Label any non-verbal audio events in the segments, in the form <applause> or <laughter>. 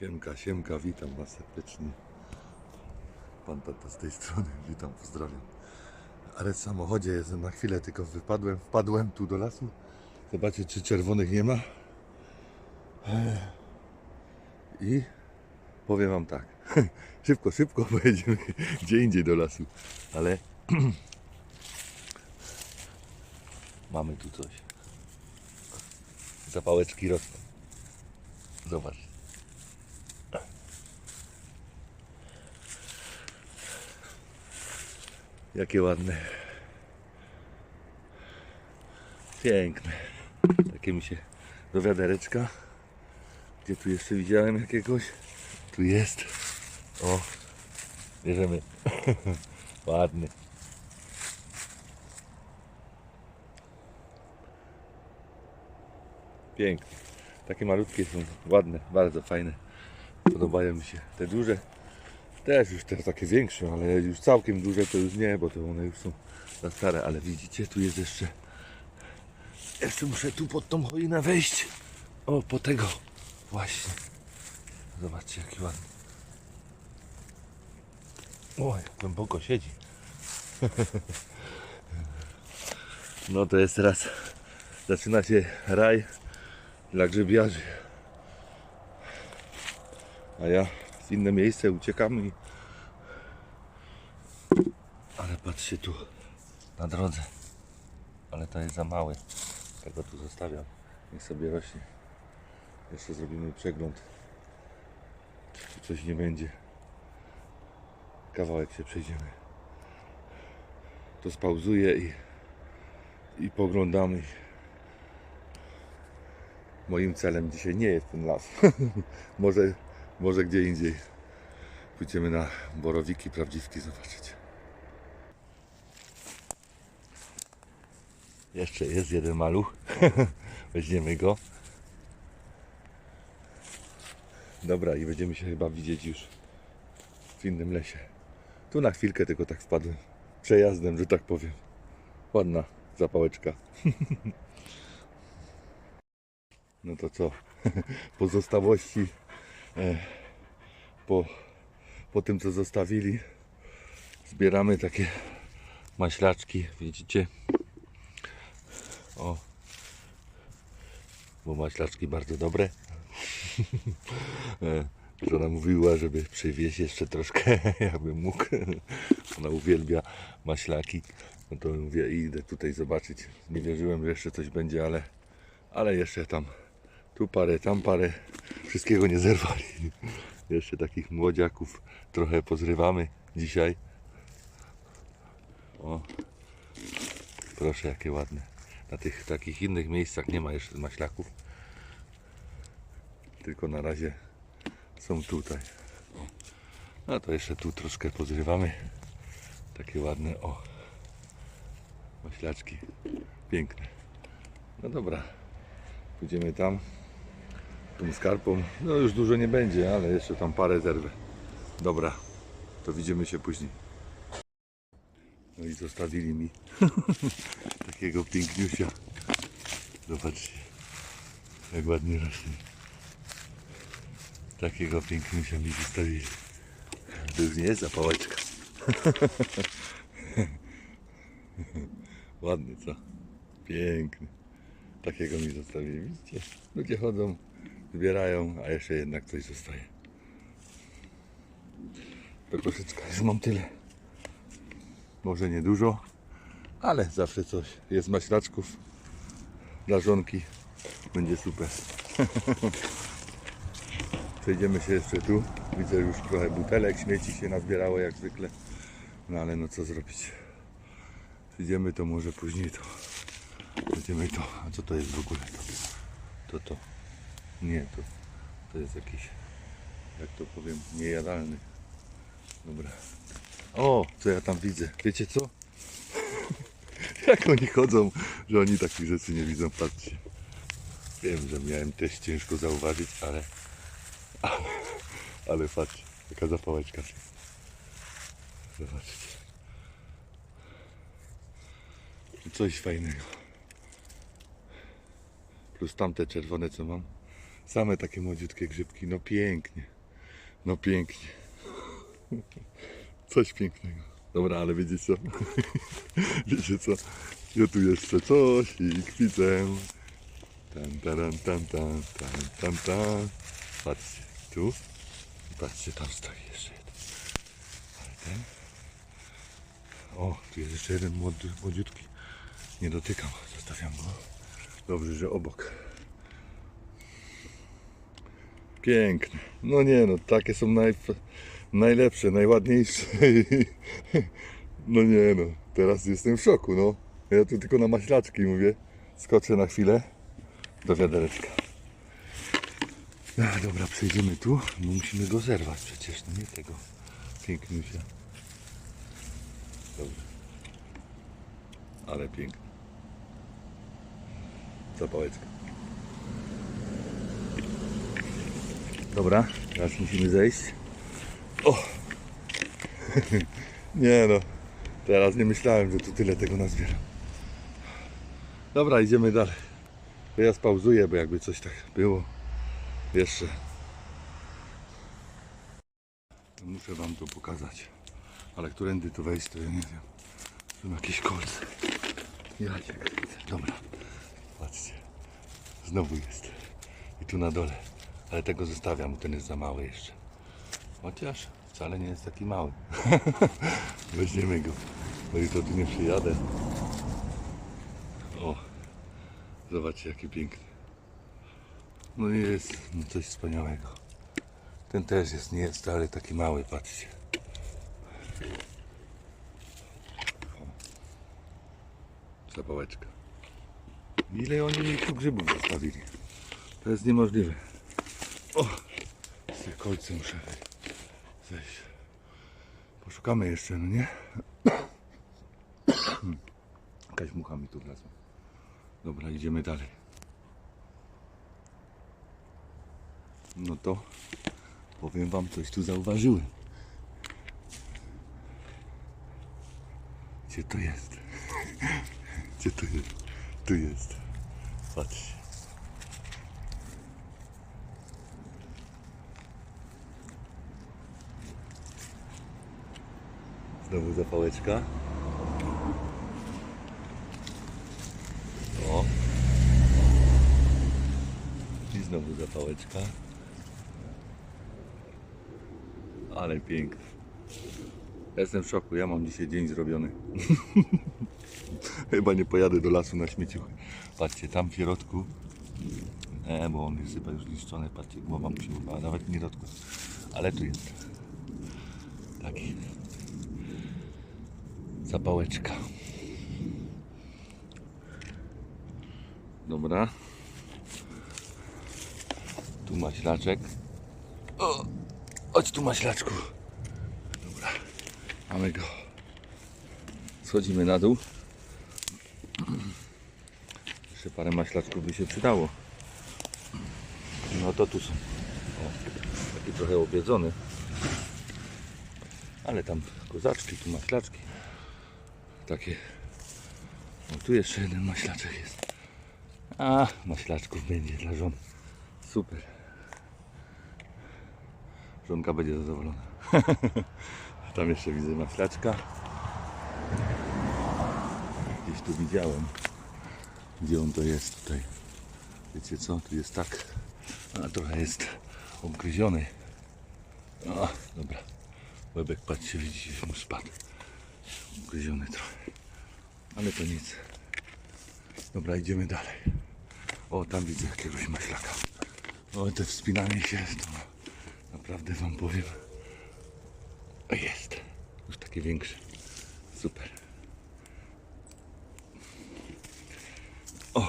Siemka, siemka, witam Was serdecznie. Pan tata z tej strony, witam, pozdrawiam. Ale w samochodzie jestem na chwilę, tylko wypadłem, wpadłem tu do lasu. Zobaczcie, czy czerwonych nie ma. I powiem Wam tak. <laughs> Szybko, szybko pojedziemy <laughs> gdzie indziej do lasu. Ale <clears throat> mamy tu coś. Zapałeczki rosną. Zobacz. Jakie ładne. Piękne. Takie mi się do wiadereczka. Gdzie tu jeszcze widziałem jakiegoś? Tu jest. O. Bierzemy. <laughs> Ładny. Piękne. Takie malutkie są ładne, bardzo fajne. Podobają mi się. Te duże też już te takie większe, ale już całkiem duże to już nie, bo to one już są za stare, ale widzicie, tu jest jeszcze jeszcze muszę tu pod tą choinę wejść. O, po tego właśnie. Zobaczcie jaki ładny. O, jak głęboko siedzi. <laughs> No to jest teraz zaczyna się raj dla grzybiarzy. A ja w inne miejsce uciekam i... Ale patrzcie tu na drodze. Ale to jest za małe. Tego tu zostawiam. Niech sobie rośnie. Jeszcze zrobimy przegląd. Czy coś nie będzie. Kawałek się przejdziemy. To spauzuję i, i poglądamy. Moim celem dzisiaj nie jest ten las. <laughs> może, może gdzie indziej. Pójdziemy na borowiki, prawdziwki zobaczyć. Jeszcze jest jeden maluch. <laughs> Weźmiemy go. Dobra, i będziemy się chyba widzieć już w innym lesie. Tu na chwilkę tylko tak wpadłem. Przejazdem, że tak powiem. Ładna zapałeczka. <laughs> No to co? <laughs> Pozostałości po, po tym co zostawili zbieramy takie maślaczki, widzicie? O, bo maślaczki bardzo dobre. <laughs> E, Żona mówiła, żeby przywieźć jeszcze troszkę, <laughs> jakbym mógł. Ona uwielbia maślaki. No to mówię, idę tutaj zobaczyć. Nie wierzyłem, że jeszcze coś będzie, ale, ale jeszcze tam tu parę, tam parę. Wszystkiego nie zerwali. <laughs> Jeszcze takich młodziaków trochę pozrywamy dzisiaj. O, proszę, jakie ładne. Na tych takich innych miejscach nie ma jeszcze maślaków. Tylko na razie są tutaj. O. No to jeszcze tu troszkę pozrywamy. Takie ładne, o. Maślaczki. Piękne. No dobra. Pójdziemy tam. Tą skarpą. No już dużo nie będzie, ale jeszcze tam parę zerwę. Dobra. To widzimy się później. No i zostawili mi <laughs> takiego piękniusia. Zobaczcie, jak ładnie rośnie. Takiego piękniusia mi zostawili. To już nie jest zapałeczka. <laughs> Ładny, co? Piękny. Takiego mi zostawili. Widzicie? Ludzie chodzą, zbierają, a jeszcze jednak coś zostaje. To troszeczkę już mam tyle. Może nie dużo, ale zawsze coś. Jest maślaczków dla żonki. Będzie super. <laughs> Przejdziemy się jeszcze tu. Widzę już trochę butelek, śmieci się nazbierało jak zwykle. No ale no co zrobić. Przyjdziemy to może później to. Będziemy to. A co to jest w ogóle to? To to. Nie, to, to jest jakiś, jak to powiem, niejadalny. Dobra. O, co ja tam widzę? Wiecie co? <laughs> Jak oni chodzą, że oni takich rzeczy nie widzą, patrzcie. Wiem, że miałem też ciężko zauważyć, ale ale, ale patrzcie, jaka zapałeczka. Zobaczcie. Coś fajnego. Plus tamte czerwone co mam. Same takie młodziutkie grzybki. No pięknie. No pięknie. Coś pięknego. Dobra, ale wiecie co? <laughs> wiecie co? Ja tu jeszcze coś i widzę. Tan, taran, tan, tan, tan, tan, tan. Patrzcie, tu. Patrzcie, tam stoi jeszcze jeden. Ale ten. O, tu jest jeszcze jeden młody, młodziutki. Nie dotykam, zostawiam go. Dobrze, że obok. Piękne. No nie no, takie są naj, najlepsze, najładniejsze. <laughs> No nie no, teraz jestem w szoku, no. Ja tu tylko na maślaczki mówię. Skoczę na chwilę do wiadereczka. A, dobra, przejdziemy tu, musimy go zerwać przecież, no nie tego piękniusia. Dobrze. Ale piękny. Zapałeczka. Dobra, teraz musimy zejść. O! <laughs> nie no, teraz nie myślałem, że tu tyle tego nazbieram. Dobra, idziemy dalej. To ja spauzuję, bo jakby coś tak było jeszcze. Muszę wam to pokazać. Ale którędy tu wejść, to ja nie wiem. Tu jakieś kolce. Ja cię kręcę. Dobra. Patrzcie. Znowu jest. I tu na dole. Ale tego zostawiam, bo ten jest za mały jeszcze. Chociaż wcale nie jest taki mały. <laughs> Weźmiemy go. I to tu nie przyjadę. O. Zobaczcie jaki piękny. No jest no coś wspaniałego. Ten też jest, nie jest ale taki mały, patrzcie. Zapałeczka. Ile oni mi tu grzybów zostawili? To jest niemożliwe. O! Z tych kolcy muszę zejść. Poszukamy jeszcze, no nie? Jakaś mucha mi tu wlazła. Dobra, idziemy dalej. No to powiem wam, coś tu zauważyłem. Gdzie to jest? Gdzie to jest? Tu jest. Patrzcie. Znowu zapałeczka. O. I znowu zapałeczka. Ale piękny. Jestem w szoku, ja mam dzisiaj dzień zrobiony. <laughs> Chyba nie pojadę do lasu na śmieciu. Patrzcie, tam w środku. Nie, bo on jest chyba już zniszczony. Patrzcie, głowa mu się urwała, nawet nie dotknął. Ale tu jest. Taki. Zapałeczka. Dobra. Tu maślaczek. O, chodź tu maślaczku. Dobra, mamy go. Schodzimy na dół. Jeszcze parę maślaczków by się przydało. No to tu są. O, taki trochę obiedzony. Ale tam kozaczki, tu maślaczki. Takie. O, tu jeszcze jeden maślaczek jest. A, maślaczków będzie dla żon. Super. Żonka będzie zadowolona. <laughs> Tam jeszcze widzę maślaczka. Gdzieś tu widziałem. Gdzie on to jest tutaj? Wiecie co? Tu jest tak. A trochę jest obgryziony. O, dobra. Łebek, patrzcie, widzicie, mu spadł. Ugryziony trochę. Ale to nic. Dobra, idziemy dalej. O, tam widzę jakiegoś maślaka. O, te wspinanie się, to naprawdę wam powiem. Jest. Już takie większe. Super. O.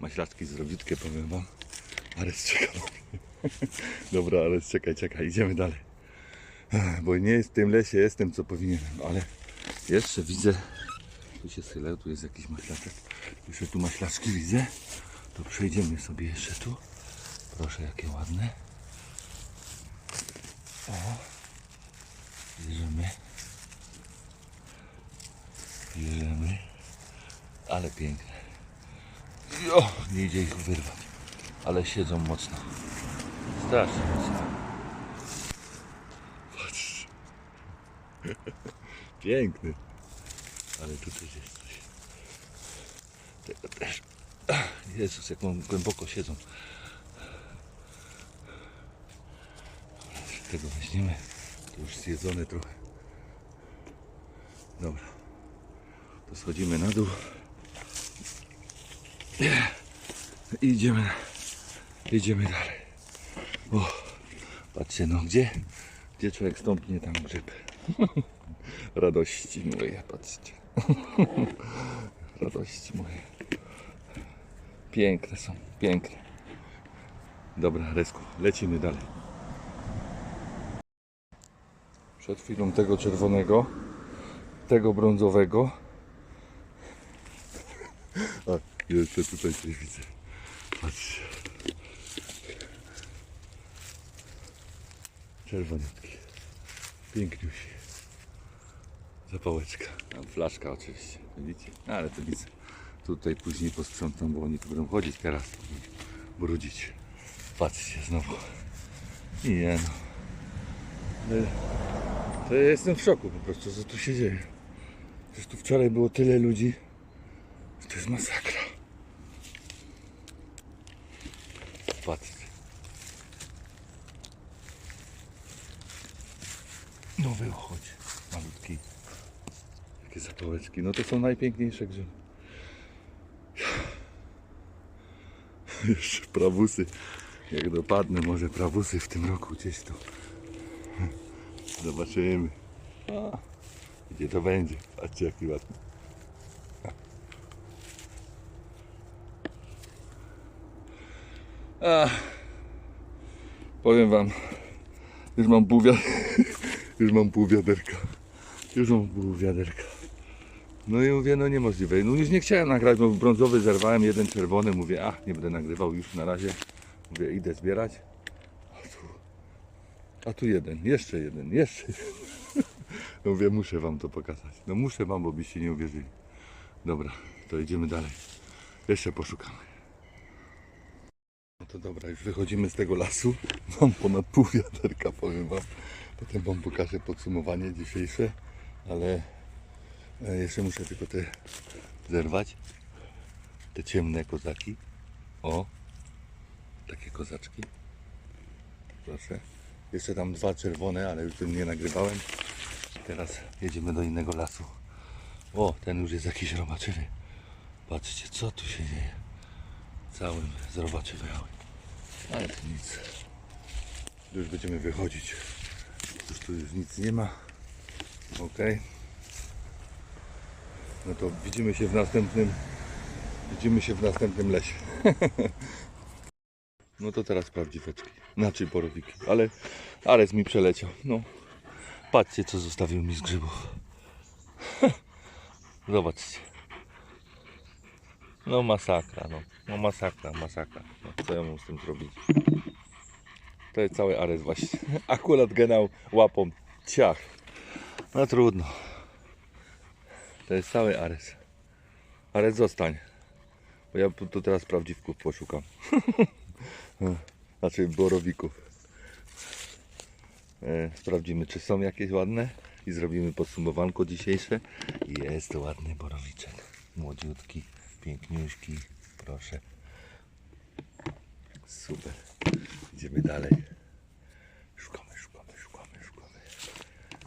Maślaczki zrobiutkie, powiem wam. Ale czekam. <laughs> Dobra, ale czekaj, czekaj, idziemy dalej. Bo nie w tym lesie, jestem co powinienem, ale jeszcze widzę. Tu się schylę, tu jest jakiś maślaczek. Jeszcze tu maślaczki widzę. To przejdziemy sobie jeszcze tu. Proszę, jakie ładne. O. Bierzemy. Bierzemy. Ale piękne. O, nie idzie ich wyrwać. ale siedzą mocno. Strasznie mocno. Piękny. Ale tu też jest coś. Tego też. Jezus, jak mam głęboko siedzą. Tego weźmiemy. To już zjedzone trochę. Dobra. To schodzimy na dół. I idziemy. Idziemy dalej. O, patrzcie no, gdzie? Gdzie człowiek stąpnie, tam grzyb. <laughs> Radości moje, patrzcie. <laughs> Radości moje. Piękne są, piękne. Dobra, Resku, lecimy dalej. Przed chwilą tego czerwonego, tego brązowego. A, jeszcze tutaj coś widzę. Patrzcie. Czerwoniutki. Piękniusi. Zapałeczka. Tam flaszka oczywiście. Widzicie? No, ale to widzę. Tutaj później posprzątam, bo oni tu będą chodzić teraz. Brudzić. Patrzcie znowu. Nie no. To ja jestem w szoku po prostu, co tu się dzieje. Przecież tu wczoraj było tyle ludzi. że To jest masakra. Patrzcie. No wychodź, malutki. Zapałeczki. No to są najpiękniejsze grzyby. <sighs> Jeszcze prawusy. Jak dopadnę, może prawusy w tym roku gdzieś tu. Zobaczymy. Gdzie to będzie? Patrzcie jaki ładny. Powiem wam, <laughs> już mam pół wiaderka. Już mam pół wiaderka. Już mam pół wiaderka. No i mówię, no niemożliwe. No już nie chciałem nagrać, bo brązowy zerwałem, jeden czerwony. Mówię, a nie będę nagrywał już na razie. Mówię, idę zbierać. A tu, a tu jeden, jeszcze jeden, jeszcze jeden. <laughs> No mówię, muszę wam to pokazać. No muszę wam, bo byście nie uwierzyli. Dobra, to idziemy dalej. Jeszcze poszukamy. No to dobra, już wychodzimy z tego lasu. <laughs> Mam ponad pół wiaderka, powiem wam. Potem wam pokażę podsumowanie dzisiejsze, ale jeszcze muszę tylko te zerwać. Te ciemne kozaki. O, takie kozaczki. Proszę. Jeszcze tam dwa czerwone, ale już tym nie nagrywałem. Teraz jedziemy do innego lasu. O, ten już jest jakiś robaczywy. Patrzcie, co tu się dzieje. Całym zrobaczywiały. Ale to nic. Już będziemy wychodzić. Już tu już nic nie ma. Ok. No to widzimy się w następnym. Widzimy się w następnym lesie. <laughs> No to teraz prawdziweczki. Znaczy borowiki. Ale Ares mi przeleciał. No. Patrzcie co zostawił mi z grzybów. <laughs> Zobaczcie. No masakra, no. No masakra, masakra. No, co ja mam z tym zrobić? To jest cały Ares właśnie. <laughs> Akurat genał łapą. Ciach. No trudno. To jest cały Ares. Ares zostań. Bo ja tu teraz prawdziwków poszukam. <laughs> znaczy borowików. E, Sprawdzimy czy są jakieś ładne i zrobimy podsumowanko dzisiejsze. Jest ładny borowiczek. Młodziutki, piękniuśki. Proszę. Super. Idziemy dalej. Szukamy, szukamy, szukamy, szukamy.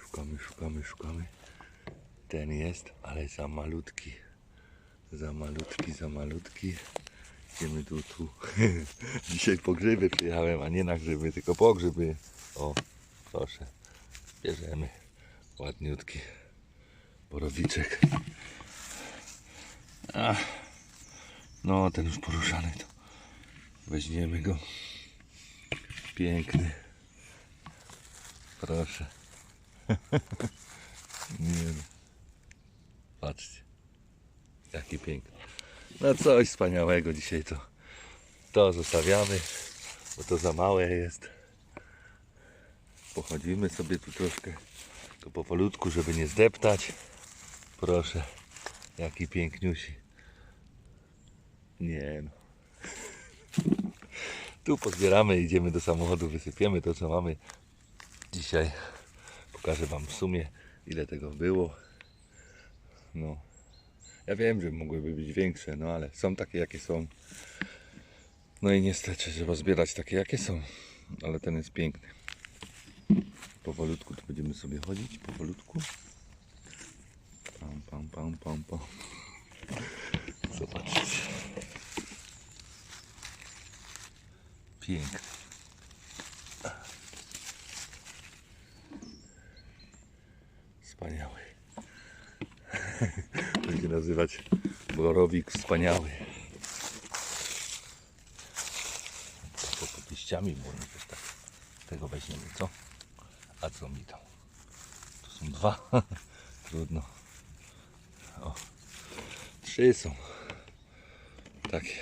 Szukamy, szukamy, szukamy. Ten jest, ale za malutki. Za malutki, za malutki. Idziemy tu, tu. <laughs> Dzisiaj po grzyby przyjechałem, a nie na grzyby, tylko po grzyby. O, proszę. Bierzemy. Ładniutki. Borowiczek. Ach. No, ten już poruszany to. Weźmiemy go. Piękny. Proszę. <laughs> Nie no. Patrzcie. Jaki piękny. No coś wspaniałego dzisiaj to. To zostawiamy, bo to za małe jest. Pochodzimy sobie tu troszkę. To powolutku, żeby nie zdeptać. Proszę. Jaki piękniusi. Nie no. Tu pozbieramy, idziemy do samochodu, wysypiemy to co mamy. Dzisiaj pokażę Wam w sumie ile tego było. No, ja wiem, że mogłyby być większe, no ale są takie jakie są. No i niestety trzeba zbierać takie jakie są. Ale ten jest piękny. Powolutku tu będziemy sobie chodzić, powolutku. Pam, pam, pam, pam, pam. Zobaczcie. Piękny. Wspaniały. <laughs> Będzie nazywać borowik wspaniały. To pod liściami, my też tak tego weźmiemy, co? A co mi tam? Tu są dwa. <laughs> Trudno. O. Trzy są. Takie.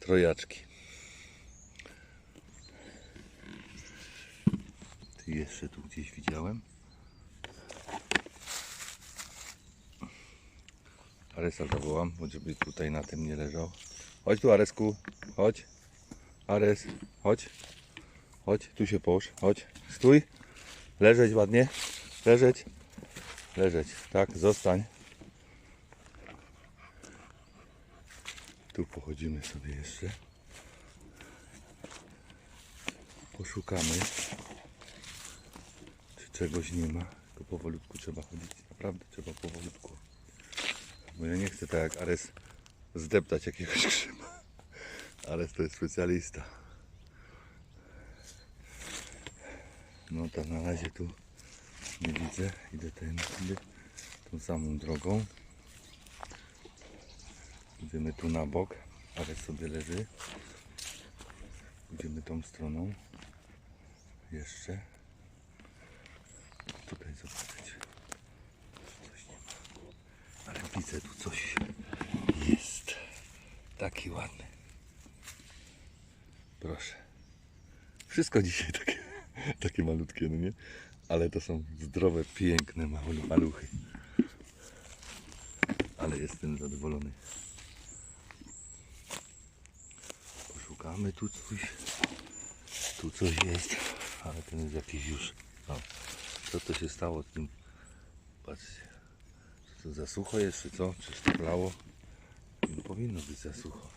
Trojaczki. Ty jeszcze tu gdzieś widziałem. Aresa zawołam, żeby tutaj na tym nie leżał. Chodź tu Aresku, chodź. Ares, chodź. Chodź, tu się połóż, chodź. Stój. Leżeć ładnie. Leżeć. Leżeć. Tak, zostań. Tu pochodzimy sobie jeszcze. Poszukamy. Czy czegoś nie ma. Tylko powolutku trzeba chodzić. Naprawdę trzeba powolutku. Bo ja nie chcę tak jak Ares zdeptać jakiegoś <laughs> grzyba. Ares to jest specjalista. No to na razie tu nie widzę. Idę tędy tą samą drogą. Idziemy tu na bok. Ares sobie leży. Idziemy tą stroną. Jeszcze. Tutaj zobaczyć. Coś nie ma. Ale widzę tu coś jest. Taki ładny. Proszę. Wszystko dzisiaj takie, <laughs> takie malutkie, no nie? Ale to są zdrowe, piękne malu- maluchy. Ale jestem zadowolony. Poszukamy tu coś. Tu coś jest. Ale ten jest jakiś już. O, co to się stało z tym? Patrzcie. To za sucho jest, czy co? Czy sztaflało? Nie powinno być za sucho.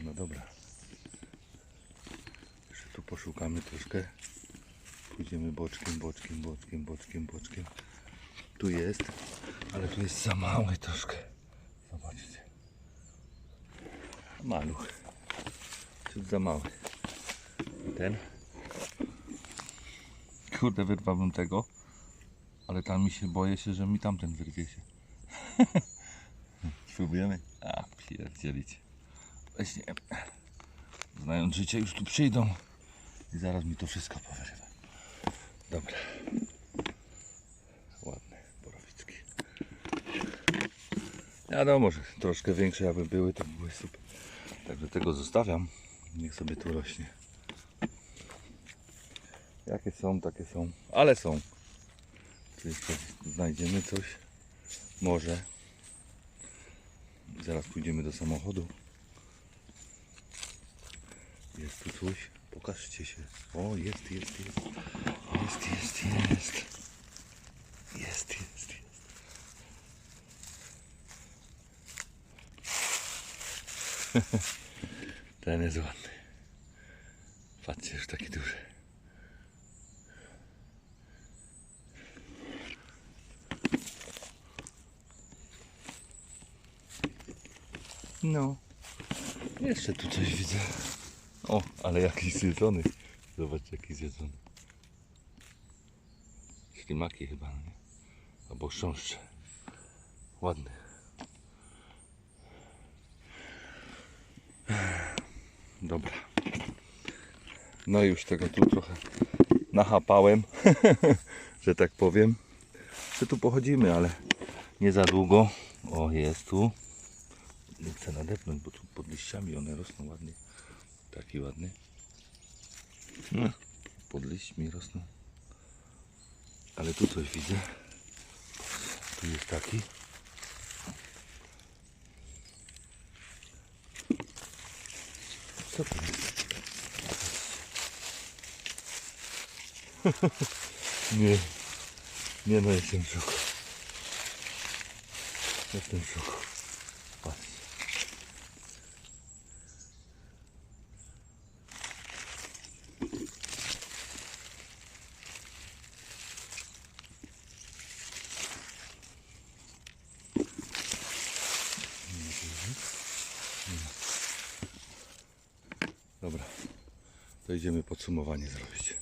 No dobra. Jeszcze tu poszukamy troszkę. Pójdziemy boczkiem, boczkiem, boczkiem, boczkiem, boczkiem. Tu jest, ale tu jest za mały troszkę. Zobaczcie. Maluch. Ciut za mały. I ten. Kurde, wyrwałbym tego. Ale tam mi się boję się, że mi tamten wyrwie się. <laughs> Spróbujemy? A, pierdzielić. Właśnie, znając życie, już tu przyjdą i zaraz mi to wszystko powyrywa. Dobra. Ładne borowiczki. Wiadomo, że troszkę większe jakby były, to były super. Także tego zostawiam. Niech sobie tu rośnie. Jakie są, takie są. Ale są. Tu jeszcze znajdziemy coś. Może. Zaraz pójdziemy do samochodu. Jest tu coś. Pokażcie się. O, jest, jest, jest. Jest, jest, jest. Jest, jest, jest. <laughs> Ten jest ładny. Patrzcie, już taki duży. No. Jeszcze tu coś widzę. O, ale jakiś zjedzony. Zobacz jaki zjedzony. Ślimaki chyba, nie? Albo chrząszcze. Ładny. Dobra. No już tego tu trochę nachapałem, <laughs> że tak powiem. Czy tu pochodzimy, ale nie za długo. O, jest tu nie chcę nadepnąć, bo tu pod liściami one rosną ładnie. Taki ładny. No. Pod liśćmi rosną. Ale tu coś widzę. Tu jest taki. Co to jest? <laughs> nie, nie no jestem w szoku. Jestem w szoku. Podsumowanie zrobić.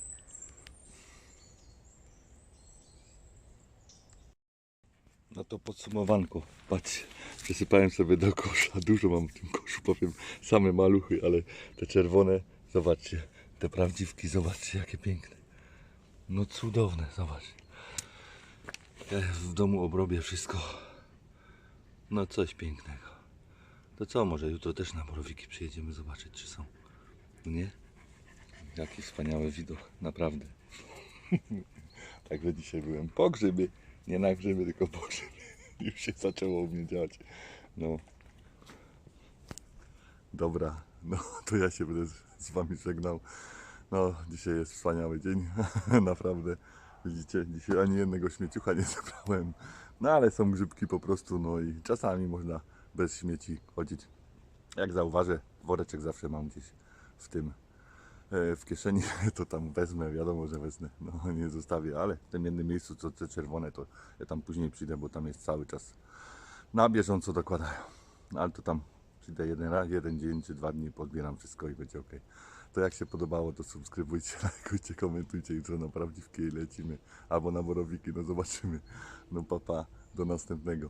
No to podsumowanko. Patrzcie, przesypałem sobie do kosza. Dużo mam w tym koszu, powiem. Same maluchy, ale te czerwone, zobaczcie. Te prawdziwki, zobaczcie jakie piękne. No cudowne, zobaczcie. Ja w domu obrobię wszystko. No coś pięknego. To co, może jutro też na borowiki przyjedziemy zobaczyć, czy są. Nie? Jaki wspaniały widok, naprawdę. <laughs> Także dzisiaj byłem po grzyby, nie na grzyby, tylko po grzyby. <laughs> Już się zaczęło u mnie dziać. No. Dobra, no <laughs> to ja się będę z- Wami żegnał. No, dzisiaj jest wspaniały dzień, naprawdę. Widzicie, dzisiaj ani jednego śmieciucha nie zebrałem. No ale są grzybki po prostu, no i czasami można bez śmieci chodzić. Jak zauważę, woreczek zawsze mam gdzieś w tym w kieszeni, <laughs> to tam wezmę, wiadomo, że wezmę, no nie zostawię, ale w tym jednym miejscu, co te czerwone, to ja tam później przyjdę, bo tam jest cały czas na bieżąco dokładają. No, ale to tam przyjdę jeden raz, jeden dzień czy dwa dni, podbieram wszystko i będzie ok. To jak się podobało, to subskrybujcie, <laughs> lajkujcie, komentujcie, jutro na prawdziwkie lecimy, albo na borowiki, no zobaczymy. No papa, do następnego.